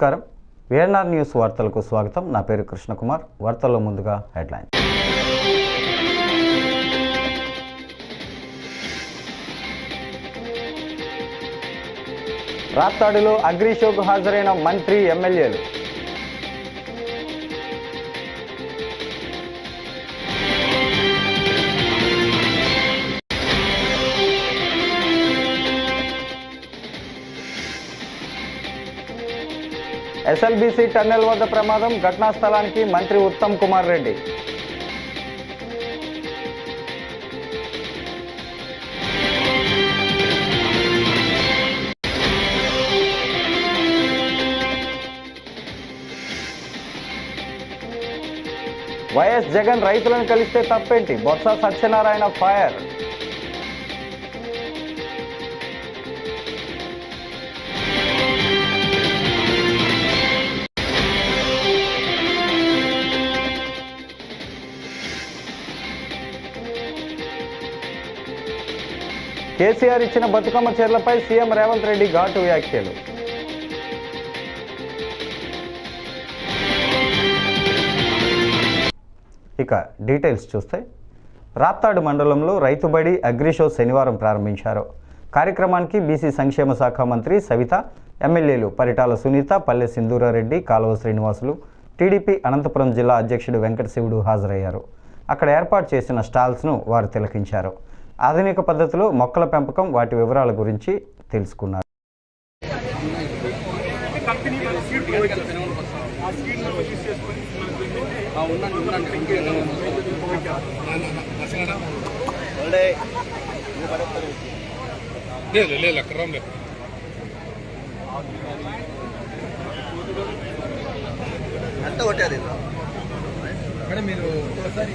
నమస్కారం. VNR news వార్తలకు స్వాగతం. నా పేరు కృష్ణకుమార్. వార్తల్లో ముందుగా హెడ్లైన్. రాప్తాడులో అగ్రిషోకు హాజరైన మంత్రి ఎమ్మెల్యేలు. ఎస్ఎల్బీసీ టన్నెల్ వద్ద ప్రమాదం. ఘటనా స్థలానికి మంత్రి ఉత్తమ్ కుమార్ రెడ్డి. వైఎస్ జగన్ రైతులను కలిస్తే తప్పేంటి? బొత్స సత్యనారాయణ ఫైర్. కేసీఆర్ ఇచ్చిన బతుకమ్మ చీరలపై సీఎం రేవంత్ రెడ్డి ఘాటు వ్యాఖ్యలు. ఇక డీటెయిల్స్ చూస్తే రాప్తాడు మండలంలో రైతుబడి అగ్రిషో శనివారం ప్రారంభించారు. కార్యక్రమానికి బీసీ సంక్షేమ శాఖ మంత్రి సవిత ఎమ్మెల్యేలు పరిటాల సునీత పల్లె సింధూరారెడ్డి కాలువ శ్రీనివాసులు టీడీపీ అనంతపురం జిల్లా అధ్యక్షుడు వెంకట శివుడు హాజరయ్యారు. అక్కడ ఏర్పాటు చేసిన స్టాల్స్ను వారు తిలకించారు. ఆధునిక పద్ధతిలో మొక్కల పెంపకం వాటి వివరాల గురించి తెలుసుకున్నారు. అంతా కొట్టారు మేడం మీరు ఒకసారి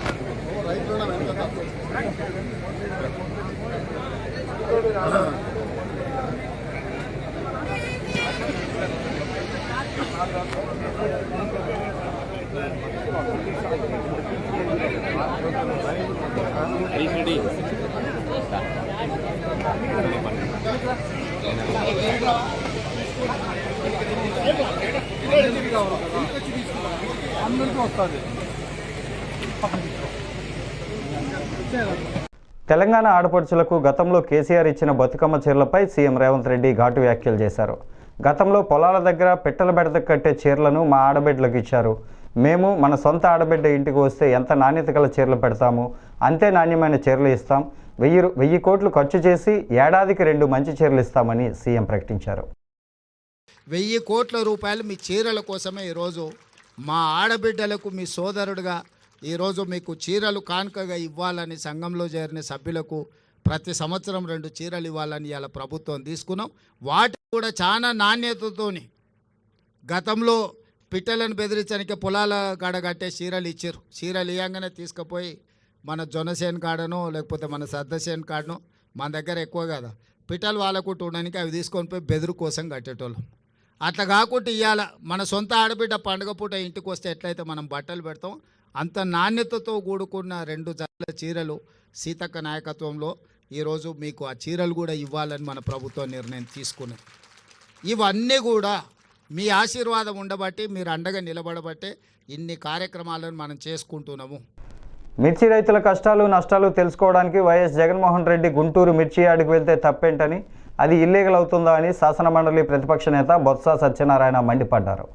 తెలంగాణ ఆడపడుచులకు గతంలో కేసీఆర్ ఇచ్చిన బతుకమ్మ చీరలపై సీఎం రేవంత్ రెడ్డి ఘాటు వ్యాఖ్యలు చేశారు. గతంలో పొలాల దగ్గర పెట్టెల బెడత కట్టే చీరలను మా ఆడబిడ్డలకు ఇచ్చారు. మేము మన సొంత ఆడబిడ్డ ఇంటికి వస్తే ఎంత నాణ్యత గల చీరలు పెడతాము? అంతే నాణ్యమైన చీరలు ఇస్తాం. వెయ్యి వెయ్యి కోట్లు ఖర్చు చేసి ఏడాదికి రెండు మంచి చీరలు ఇస్తామని సీఎం ప్రకటించారు. వెయ్యి కోట్ల రూపాయలు మీ చీరల కోసమే ఈరోజు మా ఆడబిడ్డలకు మీ సోదరుడుగా ఈరోజు మీకు చీరలు కానుకగా ఇవ్వాలని సంఘంలో చేరిన సభ్యులకు ప్రతి సంవత్సరం రెండు చీరలు ఇవ్వాలని ఇలా ప్రభుత్వం తీసుకున్నాం. వాటి కూడా చాలా నాణ్యతతోని గతంలో పిట్టలను బెదిరించడానికి పొలాల కాడ కట్టే చీరలు ఇచ్చారు. చీరలు ఇవ్వగానే తీసుకుపోయి మన జొనసేన్ కాడనో లేకపోతే మన సద్దసేన్ కాడనో మన దగ్గర ఎక్కువ కదా. పిట్టలు వాళ్ళకు ఉండడానికి అవి తీసుకొని పోయి బెదురు కోసం కట్టేటోళ్ళం. అట్లా కాకుండా ఇవ్వాల మన సొంత ఆడబిడ్డ పండుగ పూట ఇంటికి వస్తే ఎట్లయితే మనం బట్టలు పెడతాం అంత నాణ్యతతో కూడుకున్న రెండు జతల చీరలు సీతక్క నాయకత్వంలో ఈరోజు మీకు ఆ చీరలు కూడా ఇవ్వాలని మన ప్రభుత్వం నిర్ణయం తీసుకున్నది. ఇవన్నీ కూడా మీ ఆశీర్వాదం ఉండబట్టి మీరు అండగా నిలబడబట్టే ఇన్ని కార్యక్రమాలను మనం చేసుకుంటున్నాము. మిర్చి రైతుల కష్టాలు నష్టాలు తెలుసుకోవడానికి వైఎస్ జగన్మోహన్ రెడ్డి గుంటూరు మిర్చి యార్డుకు వెళ్తే తప్పేంటని అది ఇల్లీగల్ అవుతుందా అని శాసనమండలి ప్రతిపక్ష నేత బొత్స సత్యనారాయణ మండిపడ్డారు.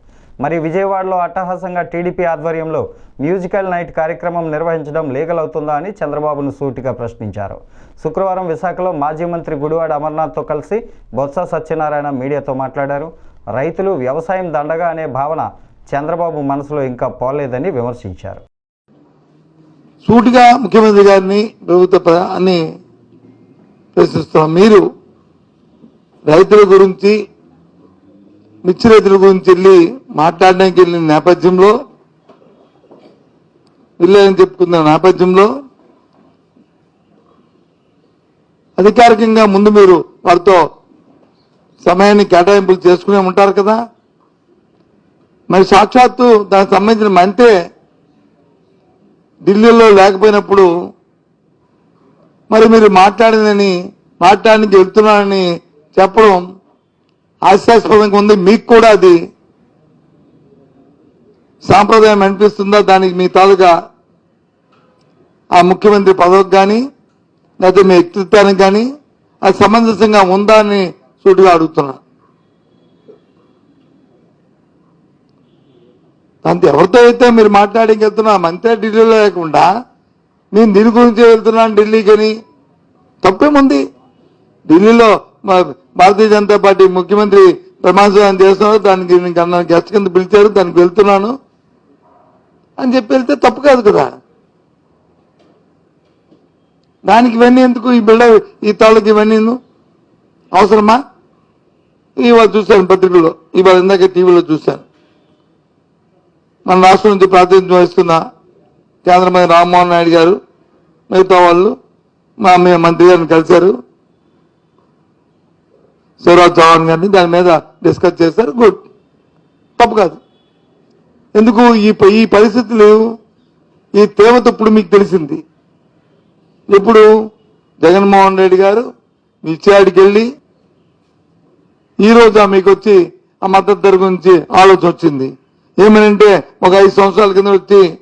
మరి విజయవాడలో అట్టహాసంగా టీడీపీ ఆధ్వర్యంలో మ్యూజికల్ నైట్ కార్యక్రమం నిర్వహించడం లీగల్ అవుతుందా అని చంద్రబాబును సూటిగా ప్రశ్నించారు. శుక్రవారం విశాఖలో మాజీ మంత్రి గుడివాడ అమర్నాథ్తో కలిసి బొత్స సత్యనారాయణ మీడియాతో మాట్లాడారు. రైతులు వ్యవసాయం దండగా అనే భావన చంద్రబాబు మనసులో ఇంకా పోలేదని విమర్శించారు. సూటిగా ముఖ్యమంత్రి గారిని ప్రభుత్వ అని ప్రశ్నిస్తున్నాం. మీరు రైతుల గురించి మిర్చి రైతుల గురించి వెళ్ళి మాట్లాడడానికి వెళ్ళిన నేపథ్యంలో వెళ్ళాలని చెప్పుకున్న నేపథ్యంలో అధికారికంగా ముందు మీరు వారితో సమయాన్ని కేటాయింపులు చేసుకునే ఉంటారు కదా. మరి సాక్షాత్తు దానికి సంబంధించిన మంతే ఢిల్లీలో లేకపోయినప్పుడు మరి మీరు మాట్లాడిందని మాట్లాడడానికి వెళ్తున్నానని చెప్పడం హాస్యాస్పదంగా ఉంది. మీకు కూడా అది సాంప్రదాయం అనిపిస్తుందా? దానికి మీ తాలూకా ఆ ముఖ్యమంత్రి పదవికి కానీ లేకపోతే మీ వ్యక్తిత్వానికి కానీ అది సమంజసంగా ఉందా అని సూటిగా అడుగుతున్నా. అంత ఎవరితో అయితే మీరు మాట్లాడికి వెళ్తున్నా మంత్రి ఢిల్లీలో లేకుండా నేను దీని గురించి వెళ్తున్నాను ఢిల్లీకి అని తప్పేముంది? ఢిల్లీలో భారతీయ జనతా పార్టీ ముఖ్యమంత్రి ప్రమాణ స్వీకారం చేస్తున్నారు దానికి నన్ను గెస్ట్ కింద పిలిచారు దానికి వెళ్తున్నాను. అని చెప్పి వెళ్తే తప్పు కాదు కదా. దానికి ఇవన్నీ ఎందుకు ఈ బిల్డ ఈ తాళ్ళకి ఇవన్నీ అవసరమా? ఇవాళ చూశాను పత్రికల్లో ఇవాళ ఇందాక టీవీలో చూశాను. మన రాష్ట్రం నుంచి ప్రాతినిధ్యం వహిస్తున్న కేంద్ర మంత్రి రామ్మోహన్ నాయుడు గారు మిగతా వాళ్ళు మా మంత్రి గారిని కలిశారు. శివరాజ్ చౌహాన్ గారిని దాని మీద డిస్కస్ చేశారు. గుడ్. తప్పు కాదు. ఎందుకు ఈ ప- ఈ పరిస్థితులు ఈ తీవ్రత ఇప్పుడు మీకు తెలిసింది. ఇప్పుడు జగన్మోహన్ రెడ్డి గారు నిశ్చయాడికి వెళ్ళి ఈ రోజు మీకు వచ్చి ఆ మద్దతు ధర గురించి ఆలోచన వచ్చింది. ఏమనంటే ఒక ఐదు సంవత్సరాల కింద వచ్చి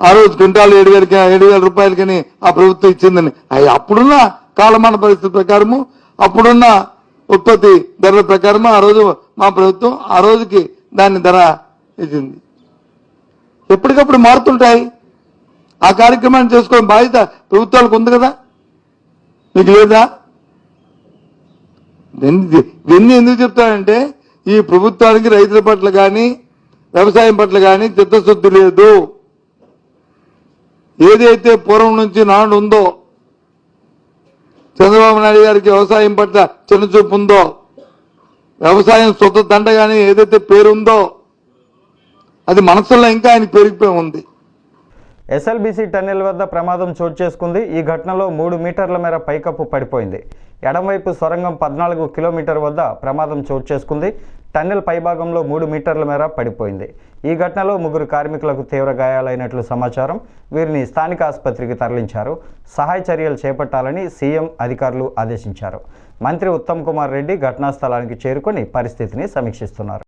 ఆ రోజు క్వింటాలు ఏడు వేలకి ఏడు వేల రూపాయలకని ఆ ప్రభుత్వం ఇచ్చిందని. అవి అప్పుడున్న కాలమాన పరిస్థితి ప్రకారము అప్పుడున్న ఉత్పత్తి ధరల ప్రకారము ఆ రోజు మా ప్రభుత్వం ఆ రోజుకి దాని ధర ఇచ్చింది. ఎప్పటికప్పుడు మారుతుంటాయి. ఆ కార్యక్రమాన్ని చేసుకోవడం బాధ్యత ప్రభుత్వాలకు ఉంది కదా? మీకు లేదా? ఇవన్నీ ఇవన్నీ ఎందుకు చెప్తానంటే ఈ ప్రభుత్వానికి రైతుల పట్ల కానీ వ్యవసాయం పట్ల కానీ చిత్తశుద్ధి లేదు. ఏదైతే పూర్వం నుంచి నాడు ఉందో చంద్రబాబు నాయుడు గారికి వ్యవసాయం పట్ల చిన్నచూపు ఉందో వ్యవసాయం సొంత దండగానే ఏదైతే పేరుందో అది మనసులో ఇంకా ఆయన పెరిగిపోయి ఉంది. ఎస్ఎల్బీసీ టన్నెల్ వద్ద ప్రమాదం చోటు చేసుకుంది. ఈ ఘటనలో మూడు మీటర్ల మేర పైకప్పు పడిపోయింది. ఎడమవైపు సొరంగం పద్నాలుగు కిలోమీటర్ వద్ద ప్రమాదం చోటు చేసుకుంది. టన్నెల్ పైభాగంలో మూడు మీటర్ల మేర పడిపోయింది. ఈ ఘటనలో ముగ్గురు కార్మికులకు తీవ్ర గాయాలైనట్లు సమాచారం వీరిని స్థానిక ఆసుపత్రికి తరలించారు. సహాయ చర్యలు చేపట్టాలని సీఎం అధికారులు ఆదేశించారు. మంత్రి ఉత్తమ్ కుమార్ రెడ్డి ఘటనా స్థలానికి చేరుకొని పరిస్థితిని సమీక్షిస్తున్నారు.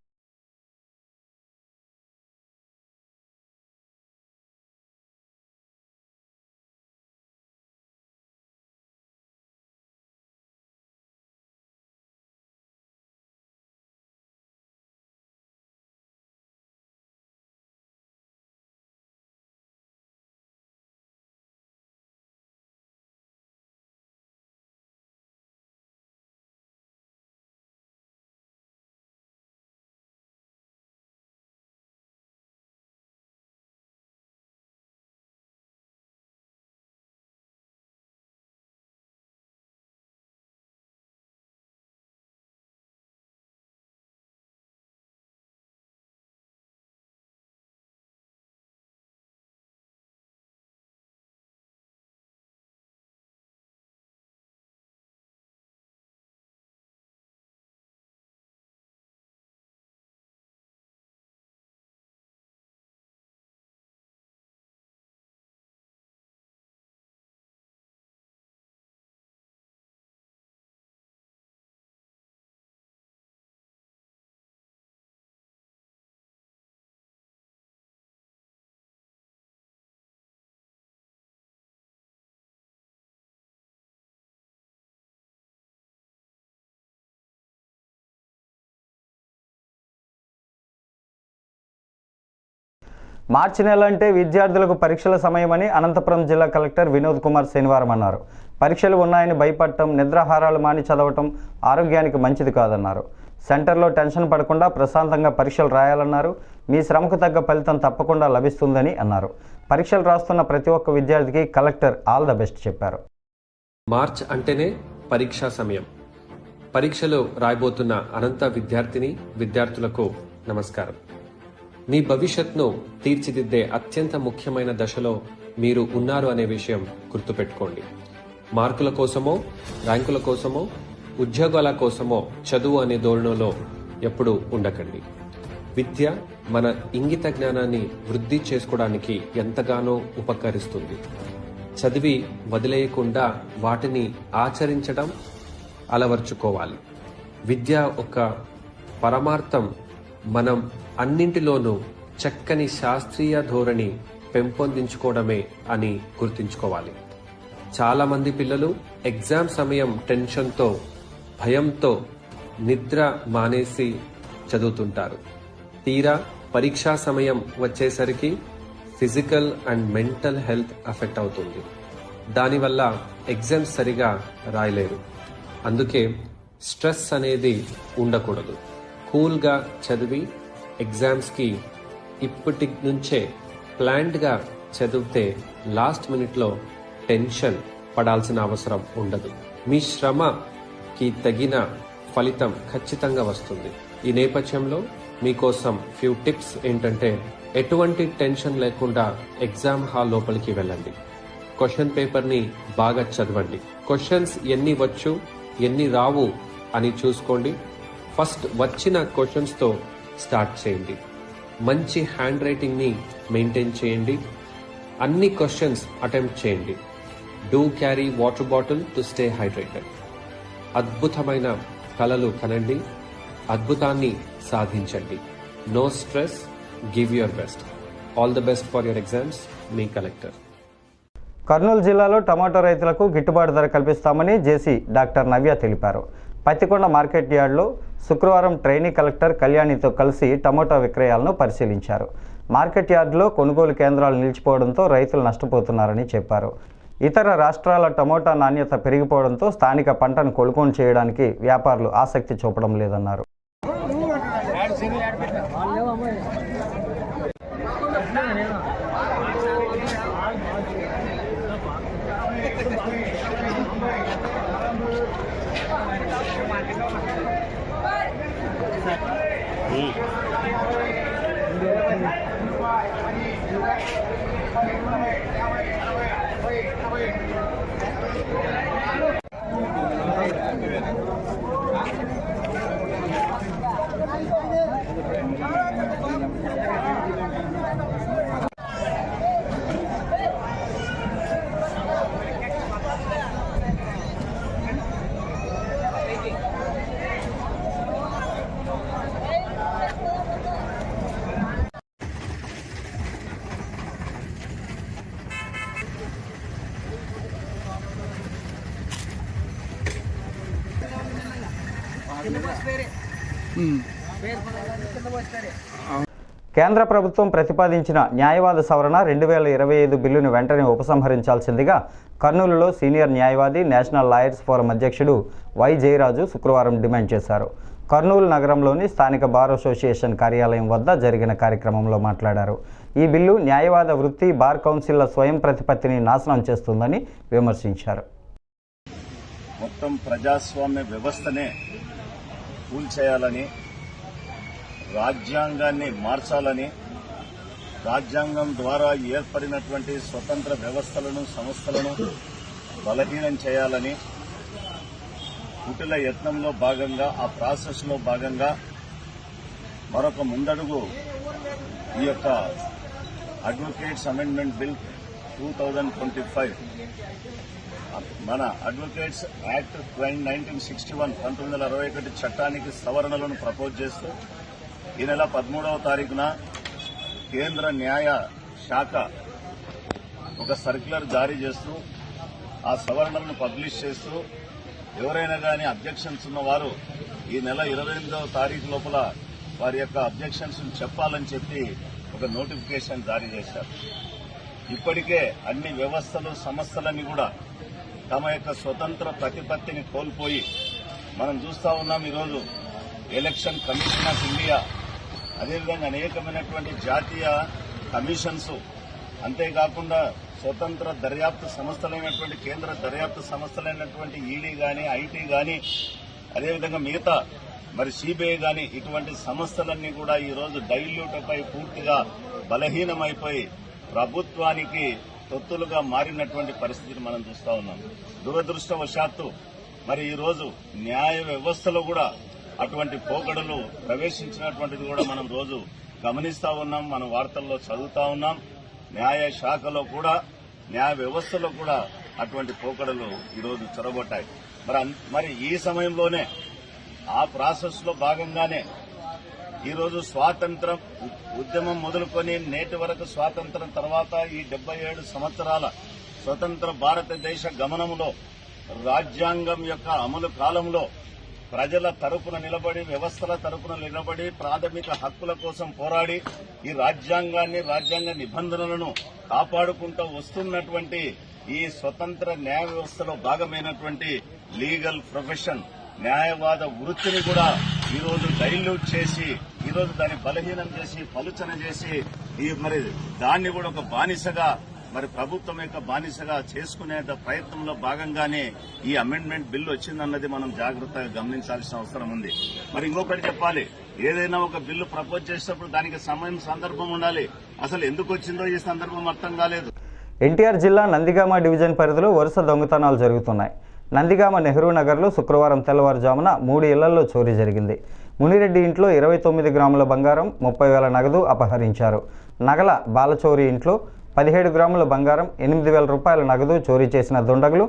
మార్చి నెల అంటే విద్యార్థులకు పరీక్షల సమయమని అనంతపురం జిల్లా కలెక్టర్ వినోద్ కుమార్ శనివారం అన్నారు. పరీక్షలు ఉన్నాయని భయపడటం నిద్రాహారాలు మాని చదవటం ఆరోగ్యానికి మంచిది కాదన్నారు. సెంటర్లో టెన్షన్ పడకుండా ప్రశాంతంగా పరీక్షలు రాయాలన్నారు. మీ శ్రమకు తగ్గ ఫలితం తప్పకుండా లభిస్తుందని అన్నారు. పరీక్షలు రాస్తున్న ప్రతి ఒక్క విద్యార్థికి కలెక్టర్ ఆల్ ద బెస్ట్ చెప్పారు. మార్చ్ అంటేనే పరీక్షా సమయం. పరీక్షలు రాయబోతున్న అనంత విద్యార్థిని విద్యార్థులకు నమస్కారం. మీ భవిష్యత్ను తీర్చిదిద్దే అత్యంత ముఖ్యమైన దశలో మీరు ఉన్నారు అనే విషయం గుర్తుపెట్టుకోండి. మార్కుల కోసమో ర్యాంకుల కోసమో ఉద్యోగాల కోసమో చదువు అనే ధోరణిలో ఎప్పుడు ఉండకండి. విద్య మన ఇంగిత జ్ఞానాన్ని వృద్ధి చేసుకోవడానికి ఎంతగానో ఉపకరిస్తుంది. చదివి వదిలేయకుండా వాటిని ఆచరించడం అలవర్చుకోవాలి. విద్య ఒక పరమార్థం మనం అన్నింటిలోనూ చక్కని శాస్త్రీయ ధోరణి పెంపొందించుకోవడమే అని గుర్తుంచుకోవాలి. చాలా మంది పిల్లలు ఎగ్జామ్ సమయం టెన్షన్తో భయంతో నిద్ర మానేసి చదువుతుంటారు. తీరా పరీక్షా సమయం వచ్చేసరికి physical and mental health affect అవుతుంది. దానివల్ల ఎగ్జామ్స్ సరిగా రాయలేరు. అందుకే స్ట్రెస్ అనేది ఉండకూడదు. కూల్గా చదివి ఎగ్జామ్స్కి ఇప్పటి నుంచే ప్లాన్డ్గా చదివితే లాస్ట్ మినిట్లో టెన్షన్ పడాల్సిన అవసరం ఉండదు. మీ శ్రమకి తగిన ఫలితం ఖచ్చితంగా వస్తుంది. ఈ నేపథ్యంలో మీకోసం ఫ్యూ టిప్స్ ఏంటంటే ఎటువంటి టెన్షన్ లేకుండా ఎగ్జామ్ హాల్ లోపలికి వెళ్ళండి. క్వశ్చన్ పేపర్ని బాగా చదవండి. క్వశ్చన్స్ ఎన్ని వచ్చు ఎన్ని రావు అని చూసుకోండి. ఫస్ట్ వచ్చిన క్వశ్చన్స్తో స్టార్ట్ చేయండి. మంచి హ్యాండ్ రైటింగ్ని మెయింటైన్ చేయండి. అన్ని క్వశ్చన్స్ అటెంప్ట్ చేయండి. Do carry water bottle to stay hydrated అద్భుతమైన కలలు కనండి. అద్భుతాన్ని సాధించండి. No stress give your best all the best for your exams me collector Kurnool జిల్లాలో టమాటో రైతులకు గిట్టుబాటు ధర కల్పిస్తామని జేసీ డాక్టర్ నవ్య తెలిపారు. పత్తికొండ మార్కెట్ యార్డ్లో శుక్రవారం ట్రైనీ కలెక్టర్ కళ్యాణితో కలిసి టమోటా విక్రయాలను పరిశీలించారు. మార్కెట్ యార్డులో కొనుగోలు కేంద్రాలు నిలిచిపోవడంతో రైతులు నష్టపోతున్నారని చెప్పారు. ఇతర రాష్ట్రాల టమోటా నాణ్యత పెరిగిపోవడంతో స్థానిక పంటను కొనుగోలు చేయడానికి వ్యాపారులు ఆసక్తి చూపడం లేదన్నారు. కేంద్ర ప్రభుత్వం ప్రతిపాదించిన న్యాయవాద సవరణ రెండు వేల ఇరవై ఐదు బిల్లును వెంటనే ఉపసంహరించాల్సిందిగా కర్నూలులో సీనియర్ న్యాయవాది నేషనల్ లాయర్స్ ఫోరం అధ్యక్షుడు వై జయరాజు శుక్రవారం డిమాండ్ చేశారు. కర్నూలు నగరంలోని స్థానిక బార్ అసోసియేషన్ కార్యాలయం వద్ద జరిగిన కార్యక్రమంలో మాట్లాడారు. ఈ బిల్లు న్యాయవాద వృత్తి బార్ కౌన్సిల్ల స్వయం ప్రతిపత్తిని నాశనం చేస్తుందని విమర్శించారు. మొత్తం ప్రజాస్వామ్య వ్యవస్థనే కూల్చేయాలని రాజ్యాంగాన్ని మార్చాలని రాజ్యాంగం ద్వారా ఏర్పడినటువంటి స్వతంత్ర వ్యవస్థలను సంస్థలను బలహీనం చేయాలని కుటిల యత్నంలో భాగంగా ఆ ప్రాసెస్లో భాగంగా మరొక ముందడుగు ఈ యొక్క advocates amendment bill two thousand twenty five మన advocates act nineteen sixty one పంతొమ్మిది వందల అరవై ఒకటి చట్టానికి సవరణలను ప్రపోజ్ చేస్తూ ఈ నెల పదమూడవ తారీఖున కేంద్ర న్యాయ శాఖ ఒక సర్క్యులర్ జారీ చేస్తూ ఆ సవరణలను పబ్లిష్ చేస్తూ ఎవరైనా కానీ అబ్జెక్షన్స్ ఉన్నవారు ఈ నెల ఇరవై ఎనిమిదవ తారీఖు లోపల వారి యొక్క అబ్జెక్షన్స్ చెప్పాలని చెప్పి ఒక నోటిఫికేషన్ జారీ చేశారు. ఇప్పటికే అన్ని వ్యవస్థలు సంస్థలన్నీ కూడా తమ యొక్క స్వతంత్ర ప్రతిపత్తిని కోల్పోయి మనం చూస్తా ఉన్నాం ఈరోజు. ఎలక్షన్ కమిషన్ ఆఫ్ ఇండియా అదేవిధంగా అనేకమైనటువంటి జాతీయ కమిషన్స్ అంతేకాకుండా స్వతంత్ర దర్యాప్తు సంస్థలైనటువంటి కేంద్ర దర్యాప్తు సంస్థలైనటువంటి ఈడీ గాని ఐటీ గాని అదేవిధంగా మిగతా మరి సిబిఐ గాని ఇటువంటి సంస్థలన్నీ కూడా ఈరోజు డైల్యూటపై పూర్తిగా బలహీనమైపోయి ప్రభుత్వానికి తొత్తులుగా మారినటువంటి పరిస్థితిని మనం చూస్తా ఉన్నాం. దురదృష్టవశాత్తు మరి ఈరోజు న్యాయ వ్యవస్థలో కూడా అటువంటి పోకడలు ప్రవేశించినటువంటిది కూడా మనం రోజు గమనిస్తా ఉన్నాం మనం వార్తల్లో చదువుతా ఉన్నాం. న్యాయ శాఖలో కూడా న్యాయ వ్యవస్థలో కూడా అటువంటి పోకడలు ఈరోజు చొరబడ్డాయి. మరి మరి ఈ సమయంలోనే ఆ ప్రాసెస్లో భాగంగానే ఈరోజు స్వాతంత్రం ఉద్యమం మొదలుకొని నేటి వరకు స్వాతంత్రం తర్వాత ఈ డెబ్బై ఏడు సంవత్సరాల స్వతంత్ర భారతదేశ గమనంలో రాజ్యాంగం యొక్క అమలు కాలంలో ప్రజల తరపున నిలబడి వ్యవస్థల తరపున నిలబడి ప్రాథమిక హక్కుల కోసం పోరాడి ఈ రాజ్యాంగాన్ని రాజ్యాంగ నిబంధనలను కాపాడుకుంటూ వస్తున్నటువంటి ఈ స్వతంత్ర న్యాయ వ్యవస్థలో భాగమైనటువంటి లీగల్ ప్రొఫెషన్ న్యాయవాద వృత్తిని కూడా ఈరోజు డైల్యూట్ చేసి ఈరోజు దాన్ని బలహీనం చేసి పలుచన చేసి ఈ మరి దాన్ని కూడా ఒక బానిసగా మరి ప్రభుత్వం యొక్క బానిసగా చేసుకునే ప్రయత్నంలో భాగంగానే ఈ అమెండ్మెంట్ బిల్లు వచ్చిందన్నది మనం జాగ్రత్తగా గమనించాల్సిన అవసరం ఉంది. మరి ఇంకొకటి చెప్పాలి. ఏదైనా ఒక బిల్లు ప్రపోజ్ చేసేటప్పుడు దానికి సమయం సందర్భం ఉండాలి. అసలు ఎందుకు వచ్చిందో ఈ సందర్భం అర్థం కాలేదు. ఎన్టీఆర్ జిల్లా నందిగామ డివిజన్ పరిధిలో వరుస దొంగతనాలు జరుగుతున్నాయి. నందిగామ నెహ్రూ నగర్లో శుక్రవారం తెల్లవారుజామున మూడు ఇళ్ళలో చోరీ జరిగింది. మునిరెడ్డి ఇంట్లో ఇరవై తొమ్మిది గ్రాముల బంగారం ముప్పై వేల నగదు అపహరించారు. నగల బాలచోరి ఇంట్లో పదిహేడు గ్రాముల బంగారం ఎనిమిది వేల రూపాయల నగదు చోరీ చేసిన దుండగులు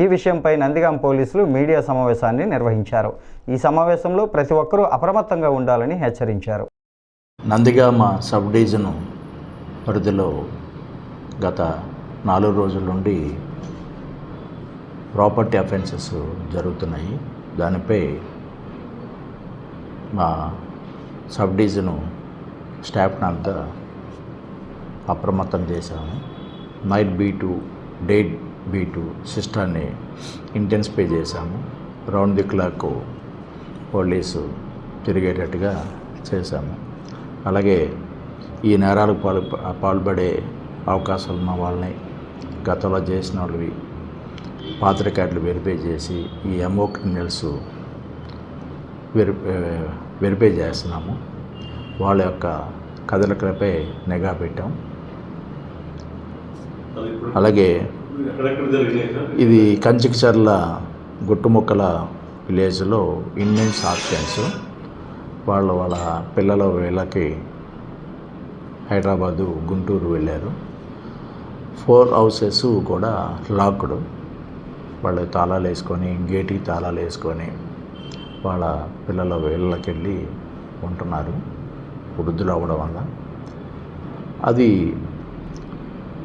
ఈ విషయంపై నందిగాం పోలీసులు మీడియా సమావేశాన్ని నిర్వహించారు. ఈ సమావేశంలో ప్రతి ఒక్కరూ అప్రమత్తంగా ఉండాలని హెచ్చరించారు. నందిగామ సబ్ డివిజన్ పరిధిలో గత నాలుగు రోజుల నుండి ప్రాపర్టీ అఫెన్సెస్ జరుగుతున్నాయి. దానిపై మా సబ్ డివిజను స్టాఫ్ని అంతా అప్రమత్తం చేశాము night B two day B two సిస్టాన్ని intensify చేశాము. రౌండ్ ది క్లాక్ పోలీసు తిరిగేటట్టుగా చేశాము. అలాగే ఈ నేరాలకు పాలు పాల్పడే అవకాశాలు ఉన్న వాళ్ళని గతంలో చేసిన వాళ్ళవి పాత రికార్డులు వెరిఫై చేసి ఈ ఎంఓ క్రిమినల్స్ వెరి వెరిఫై చేస్తున్నాము. వాళ్ళ యొక్క కదలికలపై నిఘా పెట్టాం. అలాగే ఇది కంచికచర్ల గుట్టుముక్కల విలేజ్లో ఇండియన్స్ ఆప్షన్స్ వాళ్ళు వాళ్ళ పిల్లల వీళ్ళకి హైదరాబాదు గుంటూరు వెళ్ళారు. ఫోర్ హౌసెస్ కూడా లాక్డ్. వాళ్ళు తాళాలు వేసుకొని గేట్కి తాళాలు వేసుకొని వాళ్ళ పిల్లల వీళ్ళకి వెళ్ళి ఉంటున్నారు వృద్ధులు అవ్వడం వల్ల. అది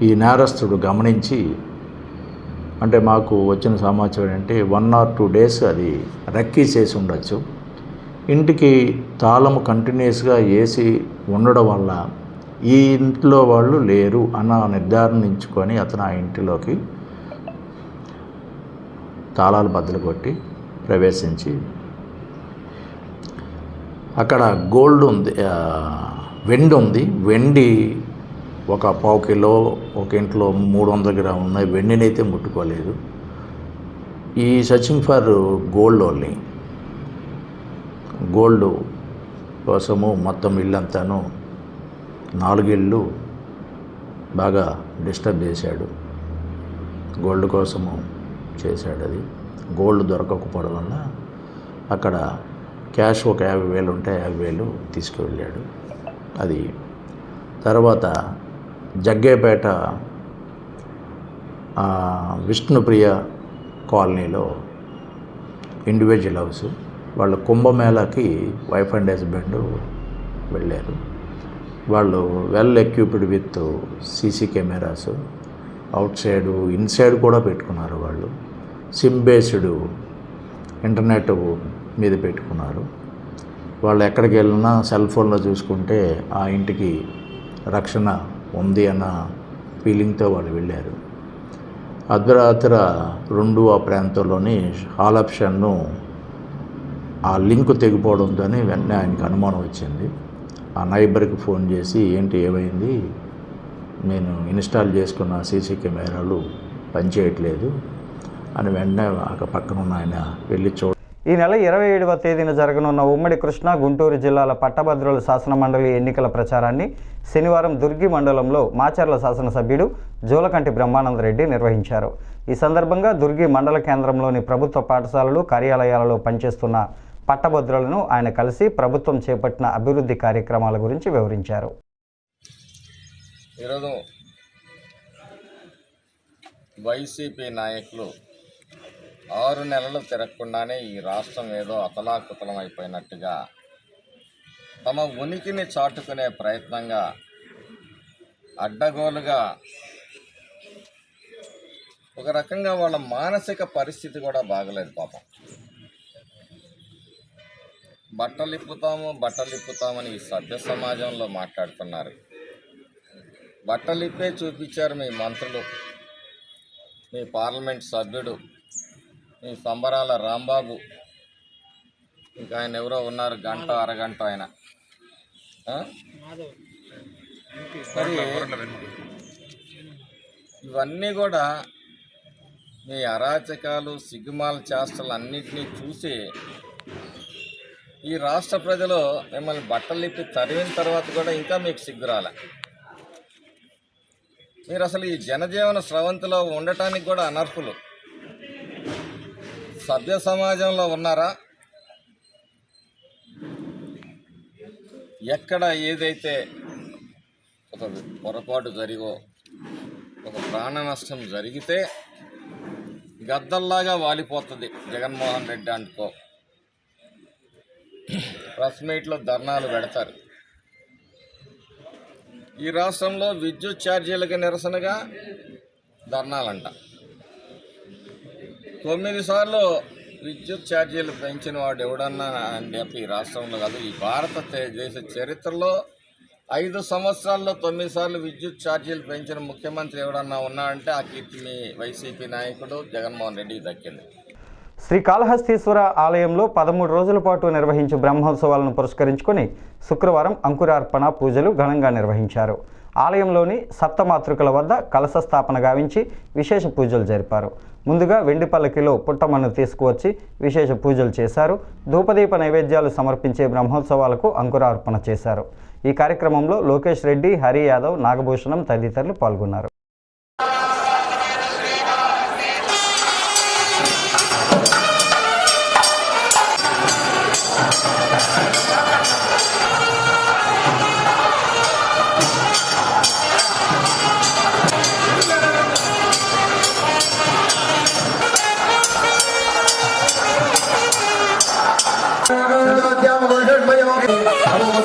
ఈ నేరస్తుడు గమనించి అంటే మాకు వచ్చిన సమాచారం అంటే వన్ ఆర్ టూ డేస్ అది రక్కీ చేసి ఉండొచ్చు. ఇంటికి తాళం కంటిన్యూస్గా వేసి ఉండడం వల్ల ఈ ఇంట్లో వాళ్ళు లేరు అన్న నిర్ధారణించుకొని అతను ఆ ఇంటిలోకి తాళాలు బద్దలు కొట్టి ప్రవేశించి అక్కడ గోల్డ్ ఉంది వెండి ఉంది. వెండి ఒక పావు కిలో ఒక ఇంట్లో మూడు వందల గ్రాములు ఉన్నాయి. వెండిని అయితే ముట్టుకోలేదు. ఈ searching for gold only. Gold కోసము మొత్తం ఇల్లంతాను నాలుగిళ్ళు బాగా డిస్టర్బ్ చేశాడు. గోల్డ్ కోసము చేశాడు అది. గోల్డ్ దొరకకపోవడం వల్ల అక్కడ క్యాష్ ఒక యాభై వేలు ఉంటే యాభై వేలు తీసుకువెళ్ళాడు. అది తర్వాత జగ్గేపేట విష్ణుప్రియ కాలనీలో ఇండివిజువల్ హౌస్ వాళ్ళు కుంభమేళాకి వైఫ్ అండ్ హస్బెండ్ వెళ్ళారు. వాళ్ళు well equipped with CC cameras outside inside కూడా పెట్టుకున్నారు వాళ్ళు. సిమ్ బేస్డ్ ఇంటర్నెట్ మీద పెట్టుకున్నారు. వాళ్ళు ఎక్కడికి వెళ్ళినా సెల్ ఫోన్లో చూసుకుంటే ఆ ఇంటికి రక్షణ ఉంది అన్న ఫీలింగ్తో వాళ్ళు వెళ్ళారు. అర్ధరాత్ర రెండు ఆ ప్రాంతంలోని హాల్ ఆప్షన్ను ఆ లింక్ తెగిపోవడంతో వెంటనే ఆయనకు అనుమానం వచ్చింది. ఆ నైబర్కి ఫోన్ చేసి ఏంటి ఏమైంది? నేను ఇన్స్టాల్ చేసుకున్న సీసీ కెమెరాలు పనిచేయట్లేదు అని వెంటనే ఆ పక్కన ఉన్న ఆయన వెళ్ళి చూ ఈ నెల ఇరవై ఏడవ తేదీన జరగనున్న ఉమ్మడి కృష్ణా గుంటూరు జిల్లాల పట్టభద్రుల శాసనమండలి ఎన్నికల ప్రచారాన్ని శనివారం దుర్గి మండలంలో మాచర్ల శాసనసభ్యుడు జోలకంటి బ్రహ్మానందరెడ్డి నిర్వహించారు. ఈ సందర్భంగా దుర్గి మండల కేంద్రంలోని ప్రభుత్వ పాఠశాలలు కార్యాలయాలలో పనిచేస్తున్న పట్టభద్రులను ఆయన కలిసి ప్రభుత్వం చేపట్టిన అభివృద్ధి కార్యక్రమాల గురించి వివరించారు. వైసీపీ నాయకులు ఆరు నెలలు తిరగకుండానే ఈ రాష్ట్రం ఏదో అతలాకుతలం అయిపోయినట్టుగా తమ ఉనికిని చాటుకునే ప్రయత్నంగా అడ్డగోలుగా ఒక రకంగా వాళ్ళ మానసిక పరిస్థితి కూడా బాగలేదు పాపం. బట్టలు ఇప్పుతాము బట్టలు ఇప్పుతామని ఈ సభ్య సమాజంలో మాట్లాడుతున్నారు. బట్టలిప్పే చూపించారు మీ మంత్రులు మీ పార్లమెంట్ సభ్యుడు. మీ సంబరాల రాంబాబు. ఇంకా ఆయన ఎవరో ఉన్నారు గంట అరగంట ఆయన. మరి ఇవన్నీ కూడా మీ అరాచకాలు సిగ్గుమాల చేష్టలు అన్నిటినీ చూసి ఈ రాష్ట్ర ప్రజలు మిమ్మల్ని బట్టలు ఇప్పి తరివిన తర్వాత కూడా ఇంకా మీకు సిగ్గు రాలే. మీరు అసలు ఈ జనజీవన స్రవంతిలో ఉండటానికి కూడా అనర్హులు. సభ్య సమాజంలో ఉన్నారా? ఎక్కడ ఏదైతే ఒక పొరపాటు జరిగో ఒక ప్రాణ నష్టం జరిగితే గద్దల్లాగా వాలిపోతుంది జగన్మోహన్ రెడ్డి అంటుకో ప్రెస్ మీట్లో ధర్నాలు పెడతారు. ఈ రాష్ట్రంలో విద్యుత్ ఛార్జీలకు నిరసనగా ధర్నాలంట. తొమ్మిది సార్లు విద్యుత్ ఛార్జీలు పెంచిన వాడు ఎవడన్నా అని చెప్పి ఈ రాష్ట్రంలో కాదు ఈ భారతదేశ చరిత్రలో ఐదు సంవత్సరాల్లో తొమ్మిది సార్లు విద్యుత్ ఛార్జీలు పెంచిన ముఖ్యమంత్రి ఎవడన్నా ఉన్నాడంటే ఆ కీర్తి మీ వైసీపీ నాయకుడు జగన్మోహన్ రెడ్డికి దక్కింది. శ్రీకాళహస్తీశ్వర ఆలయంలో పదమూడు రోజుల పాటు నిర్వహించే బ్రహ్మోత్సవాలను పురస్కరించుకొని శుక్రవారం అంకురార్పణ పూజలు ఘనంగా నిర్వహించారు. ఆలయంలోని సప్తమాతృకల వద్ద కలశ స్థాపన గావించి విశేష పూజలు జరిపారు. ముందుగా వెండి పల్లకిలో పుట్టమన్ను తీసుకువచ్చి విశేష పూజలు చేశారు. ధూపదీప నైవేద్యాలు సమర్పించే బ్రహ్మోత్సవాలకు అంకురార్పణ చేశారు. ఈ కార్యక్రమంలో లోకేష్ రెడ్డి హరి యాదవ్ నాగభూషణం తదితరులు పాల్గొన్నారు.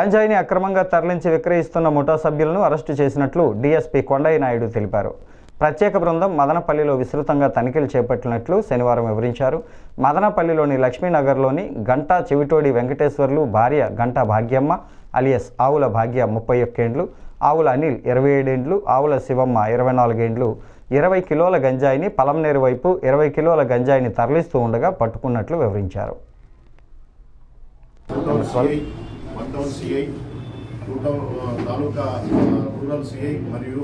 గాంజాయిని అక్రమంగా తరలించి విక్రయిస్తున్న ముఠా సభ్యులను అరెస్టు చేసినట్లు డీఎస్పీ కొండయ్య నాయుడు తెలిపారు. ప్రత్యేక బృందం మదనపల్లిలో విస్తృతంగా తనిఖీలు చేపట్టినట్లు శనివారం వివరించారు. మదనపల్లిలోని లక్ష్మీనగర్లోని గంటా చెవిటోడి వెంకటేశ్వర్లు భార్య గంటా భాగ్యమ్మ అలియస్ ఆవుల భాగ్య ముప్పై ఒక్కేండ్లు ఆవుల అనిల్ ఇరవై ఏడేండ్లు ఆవుల శివమ్మ ఇరవై నాలుగేండ్లు ఇరవై కిలోల గంజాయిని పలంనేరు వైపు ఇరవై కిలోల గంజాయిని తరలిస్తూ ఉండగా పట్టుకున్నట్లు వివరించారు. One town CI two town taluka rural CI మరియు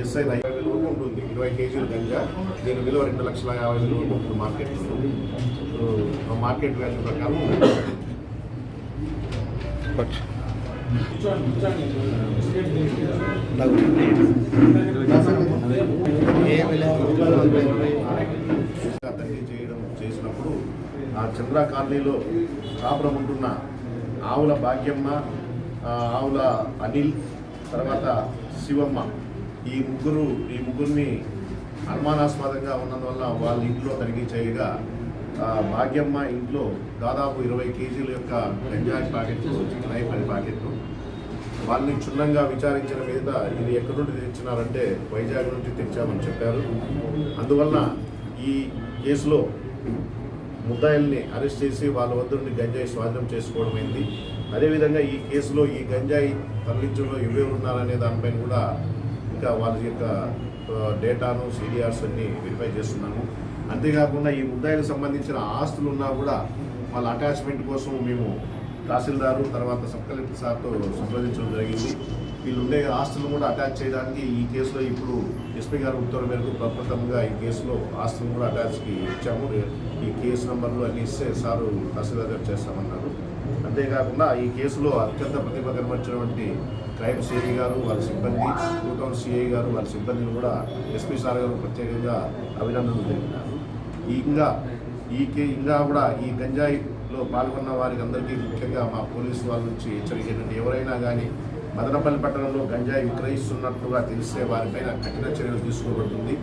ఎస్ఐ యాభై వేల వరకు ఉంటుంది. ఇరవై కేజీల గంజా దీని విలువ రెండు లక్షల యాభై వేల వరకు ఉంటుంది ఆ మార్కెట్ వాల్యూ ప్రకారం చేయడం చేసినప్పుడు ఆ చంద్ర కాలనీలో కాపురం ఉంటున్న ఆవుల భాగ్యమ్మ ఆవుల అనిల్ తర్వాత శివమ్మ. ఈ ముగ్గురు ఈ ముగ్గురిని అనుమానాస్పదంగా ఉన్నందువల్ల వాళ్ళ ఇంట్లో తనిఖీ చేయగా భాగ్యమ్మ ఇంట్లో దాదాపు ఇరవై కేజీల యొక్క గంజాయి ప్యాకెట్లు చికెన్ పది ప్యాకెట్లు. వాళ్ళని క్షుణ్ణంగా విచారించిన మీద ఇది ఎక్కడి నుండి తెచ్చినారంటే వైజాగ్ నుండి తెచ్చామని చెప్పారు. అందువల్ల ఈ కేసులో ముద్దాయిల్ని అరెస్ట్ చేసి వాళ్ళ వద్ద నుండి గంజాయి స్వాధీనం చేసుకోవడం అయింది అదేవిధంగా ఈ కేసులో ఈ గంజాయి తరలించడంలో ఎవరు ఉన్నారనే దానిపైన కూడా ఇంకా వాళ్ళ యొక్క డేటాను సిడిఆర్స్ అన్ని వెరిఫై చేస్తున్నాము. అంతేకాకుండా ఈ ముద్దాయిలకు సంబంధించిన ఆస్తులు ఉన్నా కూడా వాళ్ళ అటాచ్మెంట్ కోసం మేము తహసీల్దారు తర్వాత సబ్ కలెక్టర్ సార్తో సంప్రదించడం జరిగింది. వీళ్ళు ఉండే ఆస్తులను కూడా అటాచ్ చేయడానికి ఈ కేసులో ఇప్పుడు ఎస్పీ గారు ఉత్తర్వు మేరకు ప్రప్రథమంగా ఈ కేసులో ఆస్తులను కూడా అటాచ్కి ఇచ్చాము. ఈ కేసు నంబర్లు అన్ని ఇస్తే సారు తహసీల్దార్ గారు చేస్తామన్నారు. అంతేకాకుండా ఈ కేసులో అత్యంత ప్రతిభ కనబరిచినటువంటి క్రైమ్ సిఐ గారు వాళ్ళ సిబ్బంది టూటౌన్ సిఐ గారు వాళ్ళ సిబ్బందిని కూడా ఎస్పీ సార్ గారు ప్రత్యేకంగా అభినందనలు తెలిపినారు ఇంకా ఈ కే ఇంకా కూడా ఈ గంజాయిలో పాల్గొన్న వారికి అందరికీ ముఖ్యంగా మా పోలీసు వాళ్ళ నుంచి హెచ్చరిక ఏంటంటే ఎవరైనా కానీ మదనపల్లి పట్టణంలో గంజాయి విక్రయిస్తున్నట్లుగా తెలిస్తే వారిపైన కఠిన చర్యలు తీసుకోబడుతుంది.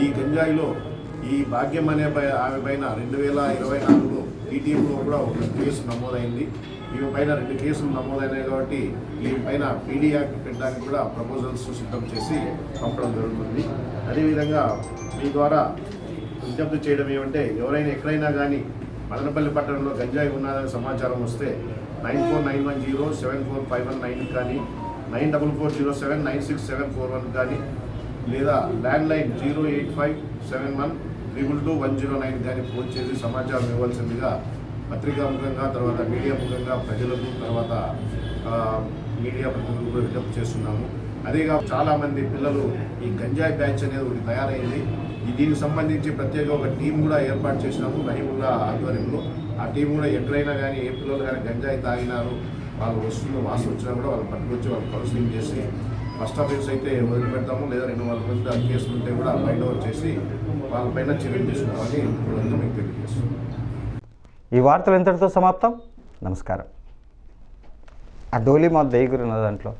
ఈ గంజాయిలో ఈ భాగ్యం అనే పై- ఆమె పైన రెండు వేల ఇరవై నాలుగులో టీటీఎంలో కూడా ఒక కేసు నమోదైంది. ఈమె పైన రెండు కేసులు నమోదైనాయి కాబట్టి దీని పైన పీడీ యాక్ట్ పెట్టడానికి కూడా ప్రపోజల్స్ సిద్ధం చేసి పంపడం జరుగుతుంది. అదేవిధంగా మీ ద్వారా విజ్ఞప్తి చేయడం ఏమంటే ఎవరైనా ఎక్కడైనా కానీ మదనపల్లి పట్టణంలో గంజాయి ఉన్నదని సమాచారం వస్తే nine four nine one zero seven four five one nine కానీ nine double four zero seven nine six seven four one కానీ లేదా landline zero eight five seven one triple two one zero nine కానీ phone చేసి సమాచారం ఇవ్వాల్సిందిగా పత్రికా ముఖంగా తర్వాత మీడియా ముఖంగా ప్రజలకు తర్వాత మీడియా ప్రతినిధులు కూడా విజ్ఞప్తి చేస్తున్నాము. అదేగా చాలామంది పిల్లలు ఈ గంజాయి బ్యాచ్ అనేది ఒకటి తయారైంది. దీనికి సంబంధించి ప్రత్యేక ఒక టీం కూడా ఏర్పాటు చేసినాము రహీముల్లా ఆధ్వర్యంలో. ఆ టీం కూడా ఎక్కడైనా కానీ ఏ పిల్లలు కానీ గంజాయి తాగినారు వాళ్ళు వస్తున్న వాసన వచ్చినా కూడా వాళ్ళు పట్టుకొచ్చి వాళ్ళు కౌన్సిలింగ్ చేసి ఫస్ట్ ఆఫీస్ అయితే వదిలిపెడతాము లేదా రెండు వందల మంది కేసులు ఉంటే కూడా బయట వచ్చేసి వాళ్ళపైన చర్యలు తీసుకోవాలి ఇప్పుడు మీకు తెలియజేస్తున్నాం. ఈ వార్తలు ఎంతటితో సమాప్తం. నమస్కారం. ఆ డోలీ మా దగ్గర ఉన్న దాంట్లో.